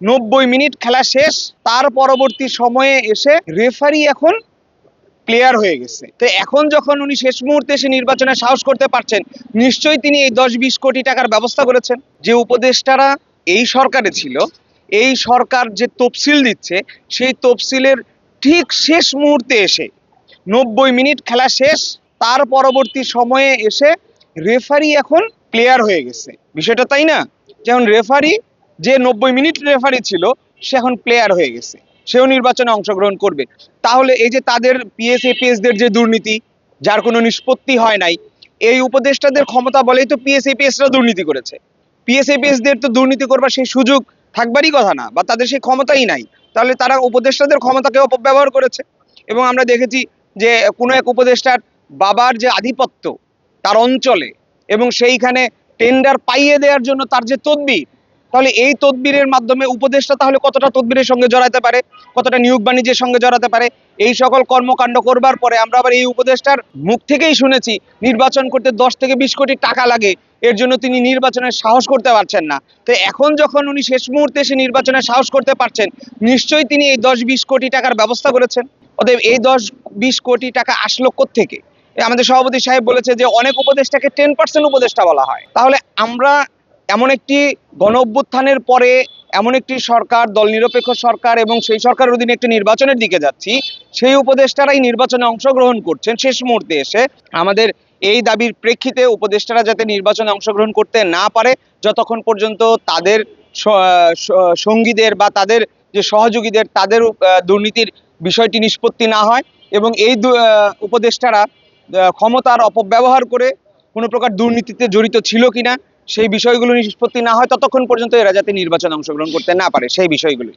নব্বই মিনিট খেলা শেষ, তার পরবর্তী সময়ে এসে রেফারি এখন প্লেয়ার হয়ে গেছে। তো এখন যখন উনি শেষ মুহূর্তে এসে নির্বাচনে সাহস করতে পারছেন, নিশ্চয়ই তিনি এই দশ বিশ কোটি টাকার ব্যবস্থা করেছেন। যে উপদেষ্টারা এই সরকারে ছিল, এই সরকার যে তফসিল দিচ্ছে, সেই তফসিলের ঠিক শেষ মুহূর্তে এসে নব্বই মিনিট খেলা শেষ, তার পরবর্তী সময়ে এসে রেফারি এখন প্লেয়ার হয়ে গেছে। বিষয়টা তাই না? যেমন রেফারি যে নব্বই মিনিট রেফারি ছিল, সে এখন প্লেয়ার হয়ে গেছে। সেও নির্বাচনে অংশগ্রহণ করবে। তাহলে এই যে তাদের পিএস এপিএসদের যে দুর্নীতি, যার কোনো নিষ্পত্তি হয় নাই, এই উপদেষ্টাদের ক্ষমতা বলেই তো পিএস এপিএসরা দুর্নীতি করেছে। পিএস এপিএসদের তো দুর্নীতি করবার সেই সুযোগ থাকবারই কথা না, বা তাদের সেই ক্ষমতাই নাই। তাহলে তারা উপদেষ্টাদের ক্ষমতাকে অপব্যবহার করেছে। এবং আমরা দেখেছি যে কোনো এক উপদেষ্টার বাবার যে আধিপত্য, তার অঞ্চলে, এবং সেইখানে টেন্ডার পাইয়ে দেওয়ার জন্য তার যে তদবির তাহলে এই তদবিরের মাধ্যমে উপদেষ্টা তাহলে কতটা তদবিরের সঙ্গে জড়াতে পারে? কতটা নিয়োগ বাণিজ্যের সঙ্গে জড়াতে পারে? এই সকল কর্মকাণ্ড করবার পরে আমরা আবার এই উপদেষ্টার মুখ থেকেই শুনেছি, নির্বাচন করতে দশ থেকে বিশ কোটি টাকা লাগে। এর জন্য তিনি নির্বাচনের সাহস করতে পারছেন না। তো এখন যখন উনি শেষ মুহূর্তে এসে নির্বাচনের সাহস করতে পারছেন, নিশ্চয়ই তিনি এই দশ বিশ কোটি টাকার ব্যবস্থা করেছেন। অতএব এই দশ বিশ কোটি টাকা আসলো থেকে আমাদের সভাপতি সাহেব বলেছে যে, অনেক উপদেষ্টাকে টেন পার্সেন্ট উপদেষ্টা বলা হয়। তাহলে আমরা এমন একটি গণ অভ্যুত্থানের পরে এমন একটি সরকার দল নিরপেক্ষ সরকার এবং সেই সরকারের অধীনে একটি নির্বাচনের দিকে যাচ্ছি, সেই উপদেষ্টারাই নির্বাচনে অংশগ্রহণ করছেন। শেষ মুহূর্তে এসে আমাদের এই দাবির প্রেক্ষিতে উপদেষ্টারা যাতে নির্বাচনে অংশগ্রহণ করতে না পারে, যতক্ষণ পর্যন্ত তাদের সঙ্গীদের বা তাদের যে সহযোগীদের, তাদের দুর্নীতির বিষয়টি নিষ্পত্তি না হয় এবং এই উপদেষ্টারা ক্ষমতার অপব্যবহার করে কোনো প্রকার দুর্নীতিতে জড়িত ছিল কিনা সেই বিষয়গুলো নিষ্পত্তি না হয়, ততক্ষণ পর্যন্ত এরা যাতে নির্বাচনে অংশগ্রহণ করতে না পারে, সেই বিষয়গুলি